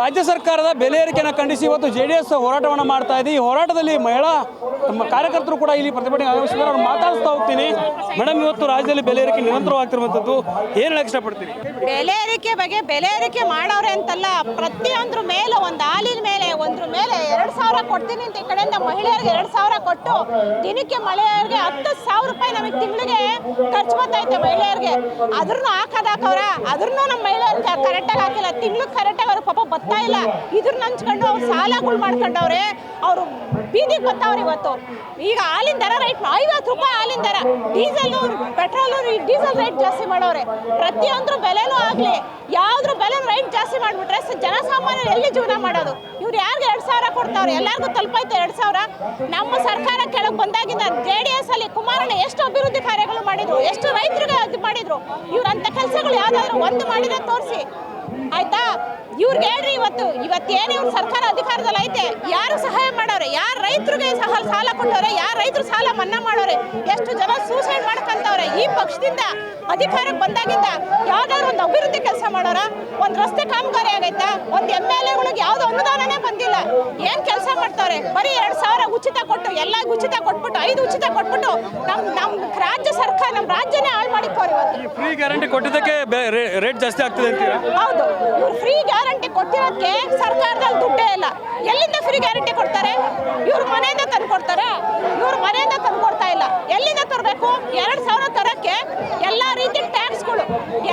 ರಾಜ್ಯ ಸರ್ಕಾರದ ಬೆಲೆ ಏರಿಕೆಯನ್ನು ಖಂಡಿಸಿ ಇವತ್ತು ಜೆ ಡಿ ಎಸ್ ಹೋರಾಟವನ್ನು ಮಾಡ್ತಾ ಇದೆ. ಈ ಹೋರಾಟದಲ್ಲಿ ಮಹಿಳಾ ನಮ್ಮ ಕಾರ್ಯಕರ್ತರು ಕೂಡ ಇಲ್ಲಿ ಪ್ರತಿಭಟನೆ ಆಗಮಿಸಿದ್ದಾರೆ. ಅವ್ರು ಮಾತಾಡಿಸ್ತಾ ಹೋಗ್ತೀನಿ. ಮೇಡಮ್, ಇವತ್ತು ರಾಜ್ಯದಲ್ಲಿ ಬೆಲೆ ಏರಿಕೆ ನಿರಂತರವಾಗ್ತಿರುವಂಥದ್ದು ಏನು ಇಷ್ಟಪಡ್ತೀನಿ ಬೆಲೆ ಏರಿಕೆ ಬಗ್ಗೆ ಬೆಲೆ ಏರಿಕೆ ಮಾಡೋರೆ ಅಂತಲ್ಲ, ಪ್ರತಿಯೊಂದ್ರ ಮೇಲೆ, ಒಂದು ಹಾಲಿನ ಮೇಲೆ, ಒಂದ್ರ ಮೇಲೆ ಎರಡು ಸಾವಿರ ಕೊಡ್ತೀನಿ ಅಂತ ಈ ಕಡೆಯಿಂದ ಮಹಿಳೆಯರಿಗೆ ಎರಡು ಸಾವಿರ ಕೊಟ್ಟು, ದಿನಕ್ಕೆ ಮಹಿಳೆಯರಿಗೆ ಹತ್ತು ಸಾವಿರ ರೂಪಾಯಿ ನಮಗೆ ತಿಂಗಳಿಗೆ ಖರ್ಚು ಬರ್ತೈತೆ ಮಹಿಳೆಯರಿಗೆ. ಅದ್ರನ್ನು ಹಾಕೋದು ಹಾಕವ್ರ. ಅದ್ರನ್ನೂ ನಮ್ಮ ಮಹಿಳೆಯರಿಗೆ ಕರೆಕ್ಟಾಗಿ ಹಾಕಿಲ್ಲ. ತಿಂಗ್ಳಿಗೆ ಕರೆಕ್ಟಾಗಿ ಅವ್ರ ಪಾಪ ಬರ್ತಾ ಇಲ್ಲ. ಇದ್ರನ್ನ ಹಂಚ್ಕೊಂಡು ಅವ್ರು ಸಾಲಗಳು ಮಾಡ್ಕೊಂಡವ್ರೆ. ಅವರು ಬೀದಿಗೆ ಬರ್ತಾವ್ರೆ ಇವತ್ತು. ಈಗ ಹಾಲಿನ ದರ ರೈಟ್ ಐವತ್ತು ರೂಪಾಯಿ ಹಾಲಿನ ದರ. ಡೀಸೆಲ್ ಪೆಟ್ರೋಲ್ ಡೀಸೆಲ್ ರೇಟ್ ಜಾಸ್ತಿ ಮಾಡೋರೆ. ಪ್ರತಿಯೊಂದ್ರ ಬೆಲೆನೂ ಆಗ್ಲಿ, ಯಾವ್ದ್ರ ಬೆಲೆ ರೈಟ್ ಜಾಸ್ತಿ ಮಾಡ್ಬಿಟ್ರೆ ಜನಸಾಮಾನ್ಯ ಎಲ್ಲಿ ಜೀವನ ಮಾಡೋದು? ಇವ್ರು ಯಾರಿಗೆ ಎರಡು ಸಾವಿರ ಕೊಡ್ತಾವ್ರೆ? ಎಲ್ಲರಿಗೂ ತಲುಪಾಯ್ತು ಎರಡು ಸಾವಿರ? ನಮ್ಮ ಸರ್ಕಾರ ಕೆಳಗೆ ಬಂದಾಗಿಂದ ಜೆ ಡಿ ಎಸ್ ಅಲ್ಲಿ ಕುಮಾರಣ್ಣ ಎಷ್ಟು ಅಭಿವೃದ್ಧಿ ಕಾರ್ಯಗಳು ಮಾಡಿದ್ರು? ಎಷ್ಟು ರೈತರಿಗೆ ಅದು ಮಾಡಿದ್ರು? ಇವ್ರಂಥ ಕೆಲಸಗಳು ಯಾವ್ದಾದ್ರು ಒಂದು ಮಾಡಿದ್ರೆ ತೋರಿಸಿ. ಆಯ್ತಾ? ಇವ್ರಿಗೆ ಹೇಳ್ರಿ ಇವತ್ತು. ಇವತ್ತೇನು ಇವ್ರ ಸರ್ಕಾರ ಅಧಿಕಾರದಲ್ಲಿ ಐತೆ? ಯಾರು ಸಹಾಯ ರೈತರಿಗೆ ಸಾಲ ಕೊಟ್ಟವ್ರೆ, ಯಾರು ರೈತರು ಸಾಲ ಮನ್ನಾ ಮಾಡೋರೆ, ಎಷ್ಟು ಜನ ಸೂಸೈಡ್ ಮಾಡ್ಕೊಂತವ್ರೆ, ಈ ಪಕ್ಷದಿಂದ ಅಧಿಕಾರಕ್ಕೆ ಬಂದಾಗಿಂದ ಯಾವ್ದಾದ್ರು ಒಂದು ಅಭಿವೃದ್ಧಿ ಕೆಲಸ ಮಾಡೋರ? ಒಂದು ರಸ್ತೆ ಕಾಮಗಾರಿ ಆಗೈತಾ? ಒಂದು ಎಂ ಎಲ್ ಯಾವ್ದು ಅನುದಾನನೇ ಬಂದಿಲ್ಲ. ಏನ್ ಕೆಲಸ ಮಾಡ್ತಾರೆ? ಬರೀ ಎರಡ್ ಸಾವಿರ ಉಚಿತ ಕೊಟ್ಟು ಎಲ್ಲ ಉಚಿತ ಕೊಟ್ಬಿಟ್ಟು ಐದು ಉಚಿತ ಕೊಟ್ಬಿಟ್ಟು ನಮ್ ನಮ್ ರಾಜ್ಯ ಸರ್ಕಾರ ನಮ್ ರಾಜ್ಯನೇ ಹಾಳು ಮಾಡಿಕೋರಿ ಇವತ್ತು. ಫ್ರೀ ಗ್ಯಾರಂಟಿ ಕೊಟ್ಟಿದ್ದಕ್ಕೆ ರೇಟ್ ಜಾಸ್ತಿ ಆಗ್ತದೆ ಅಂತೀರಾ? ಹೌದು. ಇವ್ರು ಫ್ರೀ ಗ್ಯಾರಂಟಿ ಕೊಟ್ಟಿರೋದಕ್ಕೆ ಸರ್ಕಾರದಲ್ಲಿ ದುಡ್ಡೇ ಇಲ್ಲ. ಎಲ್ಲಿಂದ ಫ್ರೀ ಗ್ಯಾರಂಟಿ ಕೊಡ್ತಾರೆ? ಇವ್ರ ಮನೆಯಿಂದ ತಂದು ಕೊಡ್ತಾರೆ? ಇವ್ರ ಮನೆಯಿಂದ ತಂದು ಕೊಡ್ತಾ ಇಲ್ಲ. ಎಲ್ಲಿಂದ ತರಬೇಕು? ಎರಡು ಸಾವಿರ ತರಕ್ಕೆ ಎಲ್ಲ ರೀತಿ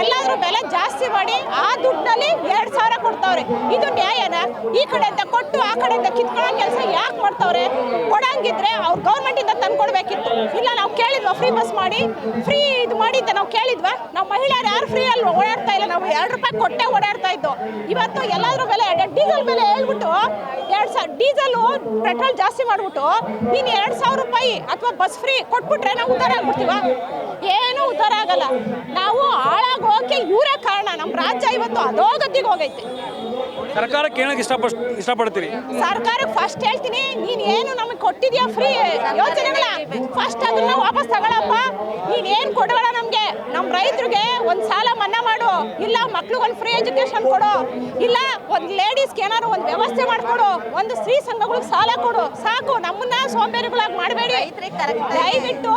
ಎಲ್ಲಾದ್ರೂ ಬೆಲೆ ಜಾಸ್ತಿ ಮಾಡಿ ಆ ದುಡ್ಡಲ್ಲಿ ಎರಡು ಸಾವಿರ ಕೊಡ್ತಾವ್ರೆ. ಇದು ನ್ಯಾಯನ? ಈ ಕಡೆಯಿಂದ ಕೊಟ್ಟು ಆ ಕಡೆಯಿಂದ ಕಿತ್ಕೊಳ್ಳೋ ಕೆಲಸ ಯಾಕೆ ಮಾಡ್ತಾವ್ರೆ? ಕೊಡಂಗಿದ್ರೆ ಅವ್ರು ಗೌರ್ಮೆಂಟಿಂದ ಇಂದ ತಂದು ಕೊಡ್ಬೇಕಿತ್ತು ಇಲ್ಲ, ನಾವು ಕೇಳಿದ್ವಾ? ಫ್ರೀ ಬಸ್ ಮಾಡಿ? ಫ್ರೀ ಇದು ಮಾಡಿ ಅಂತ ನಾವು ಕೇಳಿದ್ವಾ? ನಾವು ಮಹಿಳೆಯರು ಯಾರು ಫ್ರೀ ಅಲ್ಲಿ ಓಡಾಡ್ತಾ ಇಲ್ಲ. ನಾವು ಎರಡು ರೂಪಾಯಿ ಕೊಟ್ಟೆ ಓಡಾಡ್ತಾ ಇದ್ದೋ. ಇವತ್ತು ಎಲ್ಲಾದ್ರೂ ಬೆಲೆ ಡೀಸೆಲ್ ಬೆಲೆ ಹೇಳ್ಬಿಟ್ಟು ಎರಡು ಸಾವಿರ ಡೀಸೆಲ್, ಪೆಟ್ರೋಲ್ ಜಾಸ್ತಿ ಮಾಡ್ಬಿಟ್ಟು ನೀನು ಎರಡು ಸಾವಿರ ರೂಪಾಯಿ ಅಥವಾ ಬಸ್ ಫ್ರೀ ಕೊಟ್ಬಿಟ್ರೆ ನಾವು ಉದ್ಧಾರ ಆಗ್ಬಿಡ್ತೀವ? ಏನೂ ಉದ್ಧಾರ ಆಗಲ್ಲ. ನಾವು ಹಾಳಾಗೋಕೆ ಇವರೇ ಕಾರಣ. ನಮ್ಮ ರಾಜ್ಯ ಇವತ್ತು ಅಧೋಗತಿಗೆ ಹೋಗೈತೆ. ಸರ್ಕಾರಕ್ಕೆ ಏನಕ್ಕೆ ಇಷ್ಟಪಡ್ ಇಷ್ಟಪಡ್ತೀರಿ? ಸರ್ಕಾರಕ್ಕೆ ಫಸ್ಟ್ ಹೇಳ್ತೀನಿ ನೀನು ಏನು ನಮಗೆ ಕೊಟ್ಟಿದ್ಯಾ ಫ್ರೀ ಯೋಜನೆಗಳ? ಫಸ್ಟ್ ಅದನ್ನ ವಾಪಸ್ ತಗೊಳಪ್ಪ. ನೀನು ಏನು ಕೊಡೋಣ ನಮಗೆ? ನಮ್ಮ ರೈತರಿಗೆ ಒಂದು ಸಾಲ ಮನ್ನಾ ಮಾಡು. ಇಲ್ಲ ಮಕ್ಳಿಗೆ ಒಂದು ಫ್ರೀ ಎಜುಕೇಶನ್ ಕೊಡು. ಇಲ್ಲ ಒಂದು ಲೇಡೀಸ್ಗೆ ಏನಾದ್ರು ಒಂದು ವ್ಯವಸ್ಥೆ ಮಾಡಿಕೊಡು. ಒಂದು ಸ್ತ್ರೀ ಸಂಘಗಳಿಗೆ ಸಾಲ ಕೊಡು. ಸಾಕು ನಮ್ಮನ್ನ ಸೋಂಬೇರಿಗಳಾಗಿ ಮಾಡಬೇಡಿ. ದಯವಿಟ್ಟು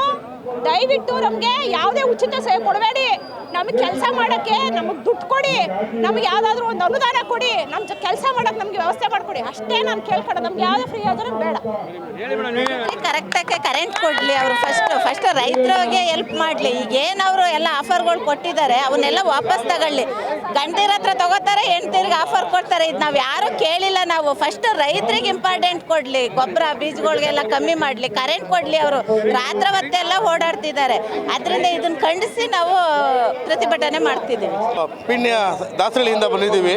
ದಯವಿಟ್ಟು ನಮಗೆ ಯಾವುದೇ ಉಚಿತ ಸೇವೆ ಕೊಡಬೇಡಿ. ನಮಗೆ ಕೆಲಸ ಮಾಡೋಕ್ಕೆ ನಮಗೆ ದುಡ್ಡು ಕೊಡಿ ನಮ್ಗೆ ಯಾವುದಾದ್ರೂ ಒಂದು ಅನುದಾನ ಕೊಡಿ ನಮ್ಮ ಕೆಲಸ ಮಾಡಕ್ ನಮಗೆ ವ್ಯವಸ್ಥೆ ಮಾಡ್ಕೊಡಿ. ಅಷ್ಟೇ ನಾನು ಕೇಳ್ಕೊಡೋದು ನಮ್ಗೆ ಯಾವುದೇ ಫ್ರೀ ಆದರೂ ಬೇಡ. ಕರೆಕ್ಟಾಗಿ ಕರೆಂಟ್ ಕೊಡಲಿ ಅವರು ಫಸ್ಟ್ ಫಸ್ಟ್ ರೈತರಿಗೆ ಹೆಲ್ಪ್ ಮಾಡಲಿ. ಈಗ ಏನು ಅವರು ಎಲ್ಲ ಆಫರ್ಗಳು ಕೊಟ್ಟಿದ್ದಾರೆ ಅವನ್ನೆಲ್ಲ ವಾಪಸ್ ತಗೊಳ್ಳಿ. ಗಂಡಿರ ಹತ್ರ ತಗೋತಾರೆ ಹೆಂಡ್ತಿರ್ಗೆ ಆಫರ್ ಕೊಡ್ತಾರೆ. ಇದು ನಾವು ಯಾರು ಕೇಳಿಲ್ಲ ನಾವು. ಫಸ್ಟ್ ರೈತರಿಗೆ ಇಂಪಾರ್ಟೆಂಟ್ ಕೊಡಲಿ. ಗೊಬ್ಬರ ಬೀಜಗಳಿಗೆಲ್ಲ ಕಮ್ಮಿ ಮಾಡಲಿ. ಕರೆಂಟ್ ಕೊಡಲಿ ಅವರು. ರಾತ್ರಿ ಹೊತ್ತೆಲ್ಲ ಓಡಾಡ್ತಿದ್ದಾರೆ. ಅದರಿಂದ ಇದನ್ನ ಖಂಡಿಸಿ ನಾವು ಪ್ರತಿಭಟನೆ ಮಾಡ್ತಿದ್ದೀವಿ. ಪಿಣ್ಯ ದಾಸರಳ್ಳಿಯಿಂದ ಬಂದಿದ್ದೀವಿ.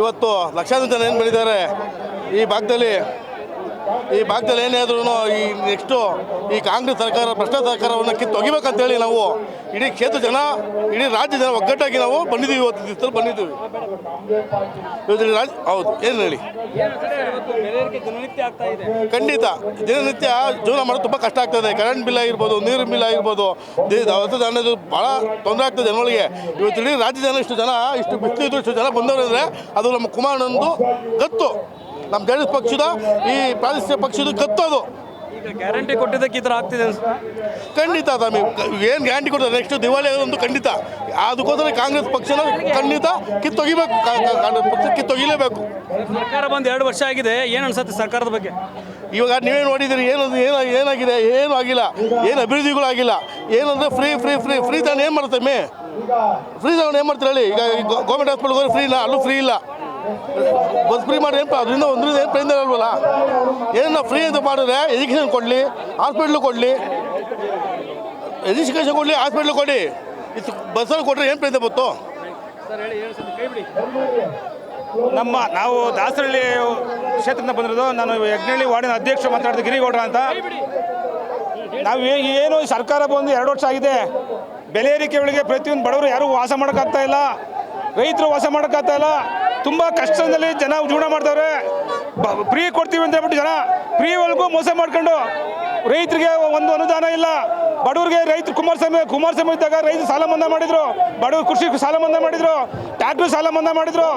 ಇವತ್ತು ಲಕ್ಷಾಂತರ ಜನ ಏನು ಬಂದಿದ್ದಾರೆ? ಈ ಭಾಗದಲ್ಲಿ ಈ ಭಾಗದಲ್ಲಿ ಏನೇ ಈ ನೆಕ್ಸ್ಟು ಈ ಕಾಂಗ್ರೆಸ್ ಸರ್ಕಾರ, ಭ್ರಷ್ಟ ಸರ್ಕಾರವನ್ನು ಕಿತ್ತು ಒಗಿಬೇಕಂತೇಳಿ ನಾವು ಇಡೀ ಕ್ಷೇತ್ರ ಜನ, ಇಡೀ ರಾಜ್ಯ ಜನ ಒಗ್ಗಟ್ಟಾಗಿ ನಾವು ಬಂದಿದ್ದೀವಿ ಇವತ್ತು ದಿವಸದಲ್ಲಿ ಬಂದಿದ್ದೀವಿ. ಇವತ್ತು ರಾಜ್, ಹೌದು, ಏನು ಹೇಳಿ? ಖಂಡಿತ, ದಿನನಿತ್ಯ ಜೀವನ ಮಾಡೋದು ತುಂಬ ಕಷ್ಟ ಆಗ್ತದೆ. ಕರೆಂಟ್ ಬಿಲ್ ಆಗಿರ್ಬೋದು ನೀರಿನ ಬಿಲ್ ಆಗಿರ್ಬೋದು ಧಾನ್ಯದ ಭಾಳ ತೊಂದರೆ ಆಗ್ತದೆ ಜನಗಳಿಗೆ. ಇವತ್ತು ಇಡೀ ರಾಜ್ಯ ಜನ ಇಷ್ಟು ಜನ, ಇಷ್ಟು ಬಿಸಿಲಿದ್ದು ಇಷ್ಟು ಜನ ಬಂದವರು ಅಂದರೆ ಅದು ನಮ್ಮ ಕುಮಾರನೊಂದು ಗತ್ತು. ನಮ್ಮ ಜೆಡಿಎಸ್ ಪಕ್ಷದ ಈ ಪ್ರಾದೇಶಿಕ ಪಕ್ಷದ ಕತ್ತೋದು. ಗ್ಯಾರಂಟಿ ಕೊಟ್ಟಿದ್ದಕ್ಕೆ ಈ ಥರ ಆಗ್ತಿದೆ ಖಂಡಿತ ಸ್ವಾಮಿ ಏನು ಗ್ಯಾರಂಟಿ ಕೊಡ್ತಾರೆ? ನೆಕ್ಸ್ಟ್ ದಿವಾಳಿ ಒಂದು ಖಂಡಿತ. ಅದಕ್ಕೋಸ್ಕರ ಕಾಂಗ್ರೆಸ್ ಪಕ್ಷನ ಖಂಡಿತ ಕಿತ್ತೊಗಿಬೇಕು. ಕಾಂಗ್ರೆಸ್ ಪಕ್ಷ ಕಿತ್ತೊಗಿಲೇಬೇಕು. ಸರ್ಕಾರ ಬಂದು ಎರಡು ವರ್ಷ ಆಗಿದೆ ಏನು ಅನ್ಸುತ್ತೆ ಸರ್ಕಾರದ ಬಗ್ಗೆ? ಇವಾಗ ನೀವೇ ನೋಡಿದ್ದೀರಿ ಏನು ಏನು ಏನಾಗಿದೆ ಏನು ಆಗಿಲ್ಲ. ಏನು ಅಭಿವೃದ್ಧಿಗಳು ಆಗಿಲ್ಲ ಏನಂದ್ರೆ ಫ್ರೀ ಫ್ರೀ ಫ್ರೀ ಫ್ರೀ ತಾನೇನು ಏನು ಮಾಡುತ್ತೆ ಮೇ? ಫ್ರೀ ತಾನು ಏನು ಮಾಡ್ತಾರೆ ಹೇಳಿ? ಈಗ ಗೌರ್ಮೆಂಟ್ ಹಾಸ್ಪಿಟ್ಲ್ಗೆ ಹೋದ್ರೆ ಫ್ರೀ ಇಲ್ಲ ಅಲ್ಲೂ ಫ್ರೀ ಇಲ್ಲ. ಬಸ್ ಫ್ರೀ ಮಾಡಿ ಏನು ಅದರಿಂದ ಒಂದರಿಂದ ಏನು ಪ್ರಯೋಜನ ಇಲ್ವಲ್ಲ? ಏನನ್ನ ಫ್ರೀ ಅಂತ ಮಾಡಿದ್ರೆ ಎಜುಕೇಷನ್ ಕೊಡಲಿ ಹಾಸ್ಪಿಟ್ಲು ಕೊಡಲಿ ಎಜುಕೇಷನ್ ಕೊಡಲಿ ಹಾಸ್ಪಿಟ್ಲು ಕೊಡಿ. ಇದು ಬಸ್ಸಲ್ಲಿ ಕೊಟ್ಟರೆ ಏನು ಪ್ರಯೋಜನ ಬಂತು ನಮ್ಮ ನಾವು ದಾಸರಳ್ಳಿ ಕ್ಷೇತ್ರದಿಂದ ಬಂದಿರೋದು. ನಾನು ಯಜ್ಞಳ್ಳಿ ವಾರ್ಡಿನ ಅಧ್ಯಕ್ಷ ಮಾತಾಡ್ತೀನಿ ಗಿರಿಗೌಡ್ರ ಅಂತ. ನಾವು ಏನು ಈ ಸರ್ಕಾರ ಬಂದು ಎರಡು ವರ್ಷ ಆಗಿದೆ. ಬೆಲೆ ಏರಿಕೆ ವೇಳೆಗೆ ಪ್ರತಿಯೊಂದು ಬಡವರು ಯಾರೂ ವಾಸ ಮಾಡೋಕ್ಕಾಗ್ತಾ ಇಲ್ಲ. ರೈತರು ವಾಸ ಮಾಡೋಕ್ಕಾಗ್ತಾ ಇಲ್ಲ. ತುಂಬ ಕಷ್ಟದಲ್ಲಿ ಜನ ಜೀವನ ಮಾಡ್ತಾವ್ರೆ ಫ್ರೀ ಕೊಡ್ತೀವಿ ಅಂತ ಹೇಳ್ಬಿಟ್ಟು ಜನ ಫ್ರೀ ಒಳಗೂ ಮೋಸ ಮಾಡ್ಕೊಂಡು ರೈತರಿಗೆ ಒಂದು ಅನುದಾನ ಇಲ್ಲ. ಬಡವರಿಗೆ ರೈತರು ಕುಮಾರಸ್ವಾಮಿ ಕುಮಾರಸ್ವಾಮಿ ಇದ್ದಾಗ ರೈತರು ಸಾಲ ಮನ್ನಾ ಮಾಡಿದ್ರು. ಬಡವರು ಕೃಷಿ ಸಾಲ ಮನ್ನಾ ಮಾಡಿದ್ರು. ಟ್ಯಾಕ್ಟ್ರು ಸಾಲ ಮನ್ನಾ ಮಾಡಿದ್ರು.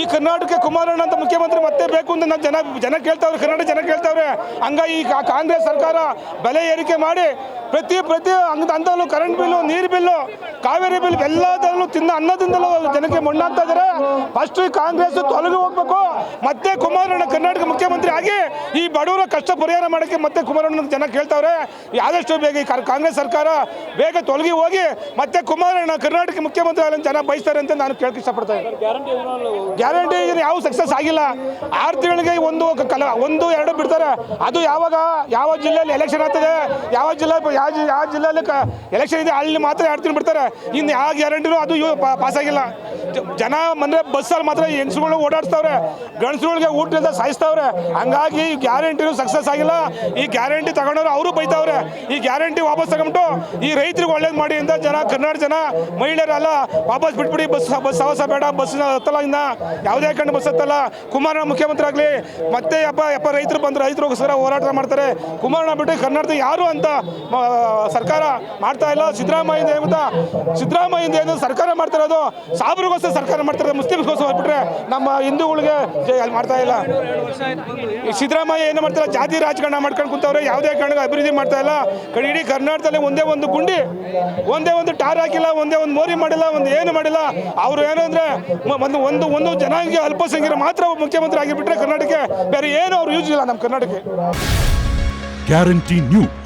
ಈ ಕರ್ನಾಟಕ ಕುಮಾರಣ್ಣ ಅಂತ ಮುಖ್ಯಮಂತ್ರಿ ಮತ್ತೆ ಬೇಕು ಅಂತ ನಾನು ಜನ ಜನ ಕೇಳ್ತಾವ್ರೆ ಕರ್ನಾಟಕ ಜನ ಕೇಳ್ತಾವ್ರೆ. ಹಂಗಾಗಿ ಈ ಕಾಂಗ್ರೆಸ್ ಸರ್ಕಾರ ಬೆಲೆ ಏರಿಕೆ ಮಾಡಿ ಪ್ರತಿ ಪ್ರತಿ ಅಂಗದ ಹಂತದಲ್ಲೂ ಕರೆಂಟ್ ಬಿಲ್ಲು ನೀರು ಬಿಲ್ಲು ಕಾವೇರಿ ಬಿಲ್ ಎಲ್ಲದರಲ್ಲೂ ತಿನ್ನ ಅನ್ನದಿಂದಲೂ ಜನಕ್ಕೆ ಮಣ್ಣಾಗ್ತಾ ಫಸ್ಟ್ ಕಾಂಗ್ರೆಸ್ ತೊಲಗಿ ಹೋಗ್ಬೇಕು. ಮತ್ತೆ ಕುಮಾರಣ್ಣ ಕರ್ನಾಟಕ ಮುಖ್ಯಮಂತ್ರಿ ಆಗಿ ಈ ಬಡವರ ಕಷ್ಟ ಪರಿಹಾರ ಮಾಡೋಕ್ಕೆ ಮತ್ತೆ ಕುಮಾರಣ್ಣ ಜನ ಕೇಳ್ತಾವ್ರೆ. ಆದಷ್ಟು ಬೇಗ ಈ ಕಾಂಗ್ರೆಸ್ ಸರ್ಕಾರ ಬೇಗ ತೊಲಗಿ ಹೋಗಿ ಮತ್ತೆ ಕುಮಾರಣ್ಣ ಕರ್ನಾಟಕ ಮುಖ್ಯಮಂತ್ರಿ ಆಗಲಿ ಜನ ಬಯಸ್ತಾರೆ ಅಂತ ನಾನು ಕೇಳಕ್ಕೆ ಇಷ್ಟಪಡ್ತೇನೆ ಗ್ಯಾರಂಟಿ ಯಾವ ಸಕ್ಸಸ್ ಆಗಿಲ್ಲ. ಆರು ತಿಂಗಳಿಗೆ ಒಂದು ಕಲ ಒಂದು, ಎರಡು ಬಿಡ್ತಾರೆ. ಅದು ಯಾವಾಗ? ಯಾವ ಜಿಲ್ಲೆಯಲ್ಲಿ ಎಲೆಕ್ಷನ್ ಆಗ್ತದೆ? ಯಾವ ಜಿಲ್ಲೆ ಜಿ- ಯಾವ ಜಿಲ್ಲೆಯಲ್ಲಿ ಎಲೆಕ್ಷನ್ ಇದೆ, ಅಲ್ಲಿ ಮಾತ್ರ ಎರಡು ಬಿಡ್ತಾರೆ. ಇನ್ನು ಯಾವ ಗ್ಯಾರಂಟಿನೂ ಅದು ಪಾಸ್ ಆಗಿಲ್ಲ ಜನ ಬಂದರೆ ಬಸ್ಸಲ್ಲಿ ಮಾತ್ರ ಹೆಂಗಸುಗಳು ಓಡಾಡ್ತಾವ್ರೆ ಗಂಡಸುಗಳಿಗೆ ಊಟದಿಂದ ಸಾಯಿಸ್ತಾವ್ರೆ. ಹಂಗಾಗಿ ಈ ಗ್ಯಾರಂಟಿನೂ ಸಕ್ಸಸ್ ಆಗಿಲ್ಲ. ಈ ಗ್ಯಾರಂಟಿ ತಗೊಂಡವ್ರು ಅವರು ಬೈತಾವ್ರೆ. ಈ ಗ್ಯಾರಂಟಿ ವಾಪಸ್ ತಗೊಂಡು ಈ ರೈತರಿಗೆ ಒಳ್ಳೇದು ಮಾಡಿ ಅಂತ ಜನ ಕನ್ನಡ ಜನ, ಮಹಿಳೆಯರೆಲ್ಲ ವಾಪಸ್ ಬಿಟ್ಬಿಡಿ, ಬಸ್ ಬಸ್ ಸಾಹಸ ಬೇಡ ಬಸ್ನ ಹತ್ತಲ್ಲ ಇನ್ನ. ಯಾವುದೇ ಕಂಡು ಬಸ್ ಹತ್ತಲ್ಲ. ಕುಮಾರಣ್ಣ ಮುಖ್ಯಮಂತ್ರಿ ಆಗಲಿ, ಮತ್ತೆ ಯಪ್ಪ ಯಪ್ಪ ರೈತರು ಬಂದರು ರೈತರು ಹೋಗೋಸ್ಕರ ಹೋರಾಟ ಮಾಡ್ತಾರೆ. ಕುಮಾರಣ್ಣ ಬಿಟ್ಟು ಕರ್ನಾಟಕ ಯಾರು ಅಂತ ಸರ್ಕಾರ ಮಾಡ್ತಾ ಇಲ್ಲ. ಸಿದ್ದರಾಮಯ್ಯ ಗೊತ್ತಾ? ಸಿದ್ದರಾಮಯ್ಯ ಏನು ಸರ್ಕಾರ ಮಾಡ್ತಾ ಇರೋದು? ಸಾಬ್ರಿಗೋಸ್ಕರ ಸರ್ಕಾರ ಮಾಡ್ತಾರೆ ಮುಸ್ಲಿಮ್ಸ್ಗೋಸ್ಕರ ಬಿಟ್ಟರೆ ನಮ್ಮ ಹಿಂದೂಗಳಿಗೆ ಮಾಡ್ತಾ ಇಲ್ಲ. ಸಿದ್ದರಾಮಯ್ಯ ಏನು ಮಾಡ್ತಾರೆ ಜಾತಿ ರಾಜಕಾರಣ ಮಾಡ್ಕೊಂಡು ಕುಂತವ್ರೆ. ಯಾವುದೇ ಕಾರಣಕ್ಕೆ ಅಭಿವೃದ್ಧಿ ಮಾಡ್ತಾ ಇಲ್ಲ. ಕಡೆ ಇಡೀ ಕರ್ನಾಟಕದಲ್ಲಿ ಒಂದೇ ಒಂದು ಗುಂಡಿ, ಒಂದೇ ಒಂದು ಟಾರ್ ಹಾಕಿಲ್ಲ, ಒಂದೇ ಒಂದು ಮೋರಿ ಮಾಡಿಲ್ಲ, ಒಂದು ಏನು ಮಾಡಿಲ್ಲ. ಅವರು ಏನು ಅಂದರೆ ಒಂದು ಒಂದು ಒಂದು ಜನಾಂಗೀಯ ಅಲ್ಪಸಂಖ್ಯರು ಮಾತ್ರ ಮುಖ್ಯಮಂತ್ರಿ ಆಗಿಬಿಟ್ರೆ ಕರ್ನಾಟಕಕ್ಕೆ ಬೇರೆ ಏನು ಅವ್ರು ಯೂಸ್ ಇಲ್ಲ ನಮ್ಮ ಕರ್ನಾಟಕಕ್ಕೆ. Guarantee news